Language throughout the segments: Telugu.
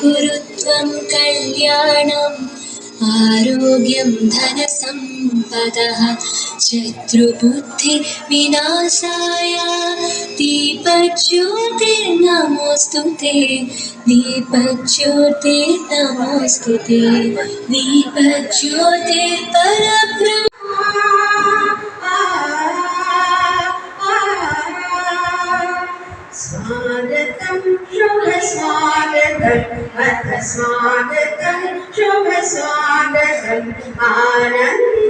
ഗുരുത്വം കല്യാണം ആരോഗ്യം ധനസം धनसम्पदः शत्रुबुद्धिविनाशाय दीपज्योतिर्नमोऽस्तु ते। दीपज्योतिर्नमोऽस्तु ते। दीपज्योतिर्परब्रह्म स्वागतं शुभ स्वागतम् अथ स्वागतं, शुभ स्वागतम् आनन्दमङ्गलमङ्गलम्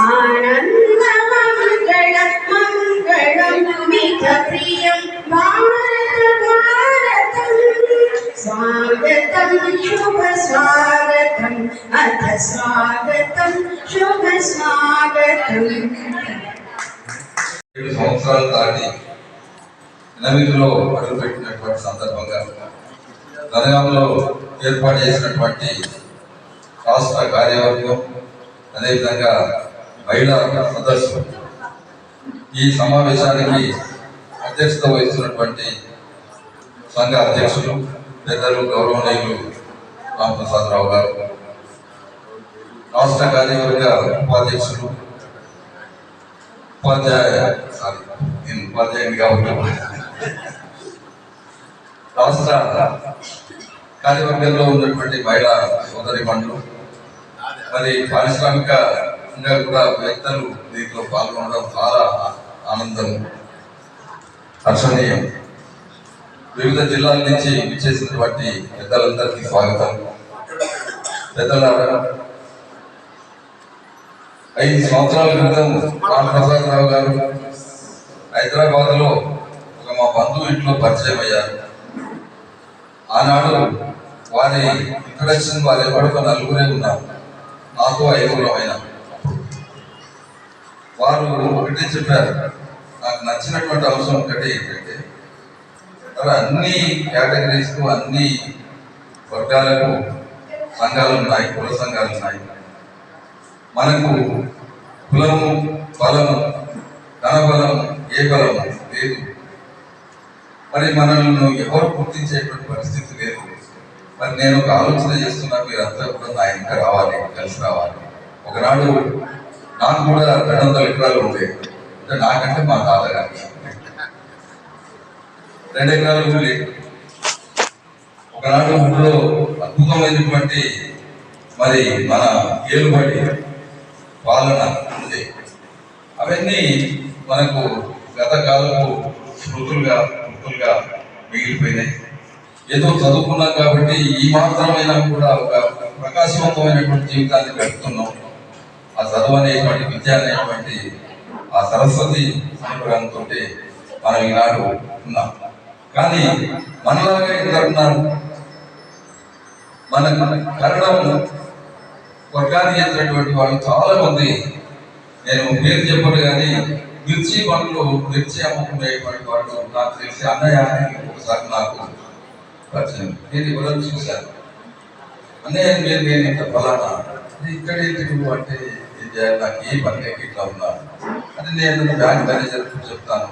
आनन्द मङ्गल मङ्गलं मिथ प्रियं भारत भारतम् स्वागतं शुभ स्वागतम् अथ स्वागतं शुभ स्वागतम् ఏడు సంవత్సరాలు దాటి ఎనిమిదిలో అడుగుపెట్టినటువంటి సందర్భంగా జనగాంలో ఏర్పాటు చేసినటువంటి రాష్ట్ర కార్యవర్గం అదేవిధంగా మహిళా సదస్సు ఈ సమావేశానికి అధ్యక్షత వహిస్తున్నటువంటి సంఘ అధ్యక్షులు పెద్దలు గౌరవనీయులు రామప్రసాదరావు గారు రాష్ట్ర కార్యవర్గ ఉపాధ్యక్షులు ఉపాధ్యాయ సారీ నేను ఉపాధ్యాయుని కాబట్టి రాష్ట్ర కార్యవర్గంలో ఉన్నటువంటి మహిళా సోదరి మండలం మరి పారిశ్రామికంగా కూడా వ్యక్తులు దీంట్లో పాల్గొనడం చాలా ఆనందం హర్షణీయం. వివిధ జిల్లాల నుంచి విచ్చేసినటువంటి పెద్దలందరికీ స్వాగతం. పెద్దలారా ఐదు సంవత్సరాల క్రితం రామప్రసాదరావు గారు హైదరాబాద్లో ఒక మా బంధువు ఇంట్లో పరిచయం అయ్యారు. ఆనాడు వారి ఇంట్రడక్షన్ వారి ఎవరికో నలుగురే ఉన్నారు. నాకు ఐదుగురు అయిన వారు ఒకటే చెప్పారు నాకు నచ్చినటువంటి అంశం ఒకటి ఏంటంటే మరి అన్ని కేటగిరీస్కు అన్ని వర్గాలకు సంఘాలు ఉన్నాయి కుల సంఘాలు ఉన్నాయి. మనకు కులము బలము ధనబలము ఏ బలము లేదు మరి మనల్ని ఎవరు గుర్తించేటువంటి పరిస్థితి లేదు. మరి నేను ఒక ఆలోచన చేస్తున్నా మీరంతా కూడా నా ఇంకా రావాలి కలిసి రావాలి. ఒకనాడు నాకు కూడా రెండు వందల ఎకరాలు ఉండేవి అంటే నాకంటే మా తాతగారికి రెండు ఎకరాలు లేదు ఒకనాడు ఊళ్ళో అద్భుతమైనటువంటి మరి మన ఏలుబడి పాలన ఉంది. అవన్నీ మనకు గత కాలపు స్మృతులుగా గా మిగిలిపోయినాయి. ఏదో చదువుకున్నాం కాబట్టి ఈ మాత్రమైనా కూడా ఒక ప్రకాశవంతమైనటువంటి జీవితాన్ని గడుపుతున్నాం. ఆ చదువు అనేటువంటి విద్య అనేటువంటి ఆ సరస్వతి అనుగ్రహంతో మనం ఈనాడు ఉన్నాం. కానీ మనలాగా ఇద్దరు మన కన్నడం వర్గానికి చెందినటువంటి వాళ్ళు చాలా మంది నేను పేరు చెప్పను కానీ మిర్చి పండ్లు మిర్చి అమ్ముకునేటువంటి వాళ్ళు నాకు తెలిసి అన్నయ్య ఒకసారి నాకు పరిచయం. నేను ఇవ్వడం చూశాను. అన్నయ్య మీరు నేను ఇంత ఫలానా ఇక్కడ ఏంటి నువ్వు అంటే ఏం చేయాలి? నాకు ఏ పని లేక ఇట్లా ఉన్నా అంటే నేను బ్యాంక్ మేనేజర్ చెప్తాను.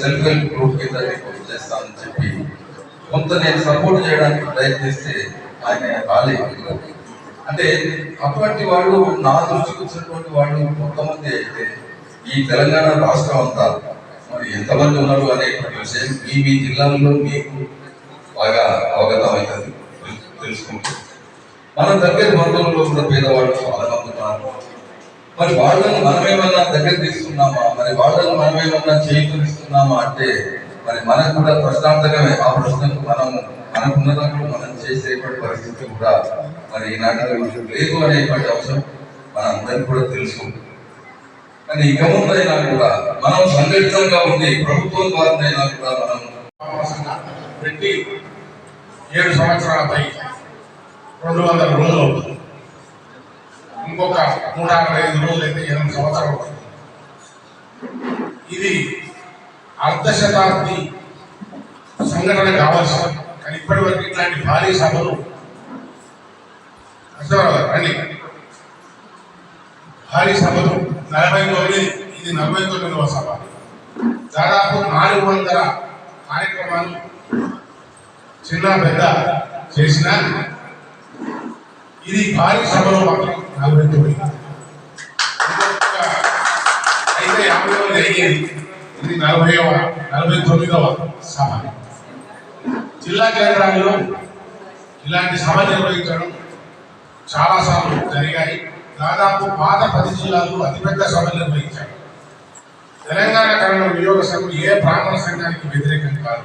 సెల్ఫ్ హెల్ప్ గ్రూప్ కింద నీకు చేస్తానని చెప్పి కొంత నేను సపోర్ట్ చేయడానికి ప్రయత్నిస్తే ఆయన రాలేదు అంటే అటువంటి వాళ్ళు నా దృష్టికి వచ్చినటువంటి వాళ్ళు కొంతమంది అయితే ఈ తెలంగాణ రాష్ట్రం అంతా మరి ఎంతమంది ఉన్నారు అనేటువంటి విషయం మీ మీ జిల్లాల్లో మీకు బాగా అవగతం అవుతుంది. తెలు- తెలుసుకుంటూ మన దగ్గర బంధువుల్లో కూడా పేదవాళ్ళు చాలా మంది ఉన్నారు. మరి వాళ్ళని మనమేమన్నా దగ్గర తీసుకున్నామా? మరి వాళ్ళని మనమేమన్నా చేకూరిస్తున్నామా అంటే మరి మనకు కూడా ప్రశ్నార్థకమే. ఆ ప్రశ్నకు మనము మనకున్నదాంట్లో మనం చేసేటువంటి పరిస్థితి కూడా మరి ఈనాటి లేదు అనేటువంటి అంశం మనందరికీ కూడా తెలుసు. కానీ ఇక ముందైనా కూడా మనం సంఘటితంగా ఉండి ప్రభుత్వం ద్వారానైనా కూడా మనం సమావేశంగా పెట్టి ఏడు సంవత్సరాలపై రెండు వందల రోజులు అవుతుంది. ఇంకొక నూట అరవై ఐదు రోజులు అయితే ఎనిమిది సంవత్సరాలు అవుతుంది. ఇది అర్ధశతాబ్ది సంఘటన కావాల్సిన కానీ ఇప్పటి వరకు ఇట్లాంటి భారీ సభలు. అశ్వరావు రండి. భారీ సభలు నలభై తొమ్మిది ఇది నలభై తొమ్మిదవ సభ. దాదాపు నాలుగు వందల కార్యక్రమాలు చిన్న పెద్ద చేసిన ఇది భారీ సభలో మాత్రం నలభై తొమ్మిది. అయితే యాభై మంది అయ్యేది ఇది నలభైవ నలభై తొమ్మిదవ సభ. జిల్లా కేంద్రాల్లో ఇలాంటి సభ నిర్వహించడం చాలాసార్లు జరిగాయి. దాదాపు పాత పది జిల్లాల్లో అతిపెద్ద సభలు నిర్వహించారు. తెలంగాణ కరణ నియోగ సంఘం ఏ బ్రాహ్మణ సంఘానికి వ్యతిరేకం కాదు.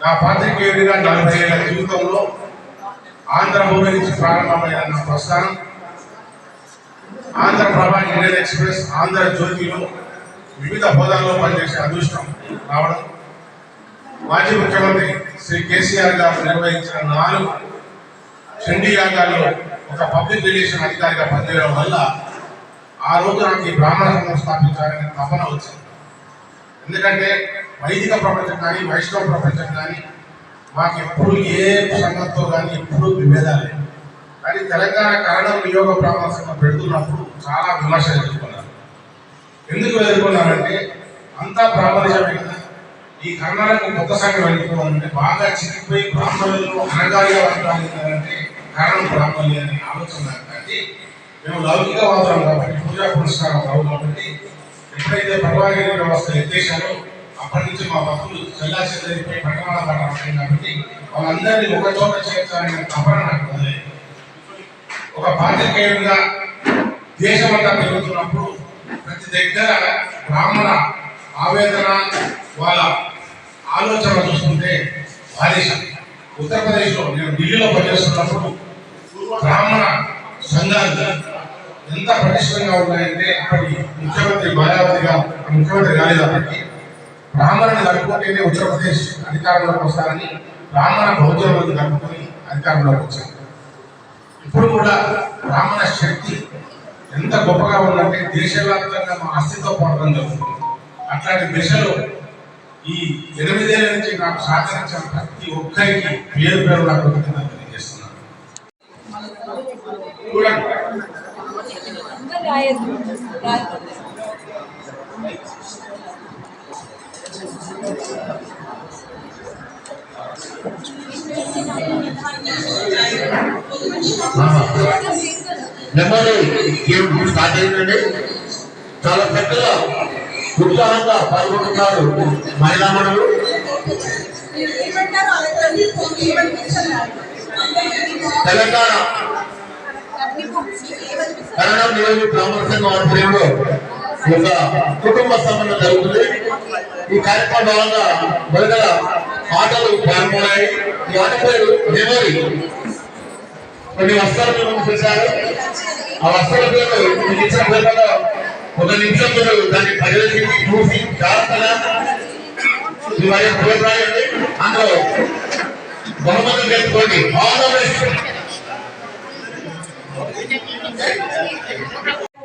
నా పాత్రికేయుడిగా నలభై ఏళ్ళ జీవితంలో ఆంధ్రభూమి నుంచి ప్రారంభమైన నా ప్రస్థానం ఆంధ్రప్రభ ఇండియన్ ఎక్స్ప్రెస్ ఆంధ్ర జ్యోతిలో వివిధ హోదాల్లో పనిచేసే అదృష్టం రావడం మాజీ ముఖ్యమంత్రి శ్రీ కేసీఆర్ గారు నిర్వహించిన నాలుగు చండీ యాగాల్లో ఒక పబ్లిక్ రిలేషన్ అధికారిగా పనిచేయడం వల్ల ఆ రోజు నాకు ఈ బ్రాహ్మణ సంఘం స్థాపించాలనే తపన వచ్చింది. ఎందుకంటే వైదిక ప్రపంచం కానీ వైష్ణవ ప్రపంచం కానీ మాకు ఎప్పుడు ఏ సంఘంతో కానీ ఎప్పుడు విభేదాలే కానీ తెలంగాణ కరణం వియోగ బ్రాహ్మణ సంఘం పెడుతున్నప్పుడు చాలా విమర్శలు ఎదుర్కొన్నారు. ఎందుకు ఎదుర్కొన్నారంటే అంతా బ్రాహ్మణిజమే ఈ కర్ణాలకు కొత్త సంఘం వెళ్ళిపోవాలంటే బాగా చిక్కిపోయి బ్రాహ్మణులు అనగారిగా వర్గాలంటే కారణం రావాలి అనే ఆలోచన కాబట్టి మేము లౌకికవాదులం కాబట్టి పూజా పురస్కారం రావు కాబట్టి ఎప్పుడైతే పర్వాగిరి వ్యవస్థ ఎత్తేసారో అప్పటి నుంచి మా భక్తులు చెల్లా చెల్లిపోయి పట్టణాల పడ్డారు కాబట్టి వాళ్ళందరినీ ఒక చోట చేర్చాలనే తపన నాకు మొదలైంది ఒక పాత్రికేయుడిగా దేశమంతా పెరుగుతున్నప్పుడు ప్రతి దగ్గర బ్రాహ్మణ ఆవేదన వాళ్ళ ఆలోచన చూస్తుంటే భారీ ఉత్తరప్రదేశ్లో నేను ఢిల్లీలో పనిచేస్తున్నప్పుడు బ్రాహ్మణ సంఘాలు ఎంత పటిష్టంగా ఉన్నాయంటే అప్పటి ముఖ్యమంత్రి మాయావతిగా ముఖ్యమంత్రి కాలేదు అప్పటికి. బ్రాహ్మణుని కలుపుకుంటేనే ఉత్తరప్రదేశ్ అధికారంలోకి వస్తారని బ్రాహ్మణ బహుజనులను కలుపుకొని అధికారంలోకి వచ్చారు. ఇప్పుడు కూడా బ్రాహ్మణ శక్తి ఎంత గొప్పగా ఉందంటే దేశవ్యాప్తంగా మా అస్తిత్వ పోవడం జరుగుతుంది. అట్లాంటి దిశలో ఈ ఎనిమిదేళ్ళ నుంచి నాకు సహకరించిన ప్రతి ఒక్కరికి పేరు పేరు నాకు చూడండి. నెమ్మది గేమ్ స్టార్ట్ అయిందండి. చాలా పెద్దగా ఉత్సాహంగా పాల్గొంటున్నారు మహిళా మనులు తెలంగాణ కన్నడ నియోజక బ్రాహ్మణ సంఘం ఆధ్వర్యంలో ఒక కుటుంబ సంబంధం జరుగుతుంది. ఈ కార్యక్రమం భాగంగా మొదట ఆటలు ప్రారంభమయ్యాయి. ఈ ఆట పేరు మెమరీ కొన్ని వస్త్రాలు మేము చూశారు ఆ వస్త్రాల పేరు మీకు ఇచ్చిన పేర్లలో ఒక నిమిషం మీరు దాన్ని పర్యవేక్షించి చూసి జాగ్రత్తగా. మీ అందులో బహుమతులు తెచ్చుకోండి ఆల్ ద బెస్ట్.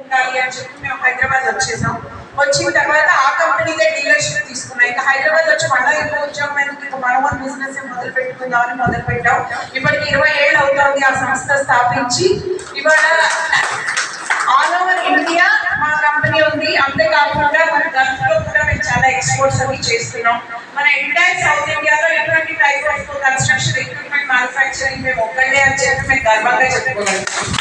ఉండాలి అని చెప్పి మేము హైదరాబాద్ వచ్చేసాం. వచ్చిన తర్వాత ఆ కంపెనీదే డీలర్షిప్ తీసుకున్నాం. ఇంకా హైదరాబాద్ వచ్చి మళ్ళీ ఇంట్లో ఉద్యోగం ఎందుకు? ఇంకా మన బిజినెస్ మొదలు పెట్టుకుందామని మొదలు పెట్టాం. ఇప్పటికి ఇరవై ఏళ్ళు అవుతుంది ఆ సంస్థ స్థాపించి. ఇవాళ ఆల్ ఓవర్ ఇండియా మా కంపెనీ ఉంది. అంతేకాకుండా మన గల్ఫ్లో కూడా మేము చాలా ఎక్స్పోర్ట్స్ అవి చేస్తున్నాం. మన ఎంటైర్ సౌత్ ఇండియాలో ఎటువంటి type of construction equipment manufacturing మేము ఒక్కడే అని చెప్పి మేము గర్వంగా చెప్పుకోగలుగుతాం.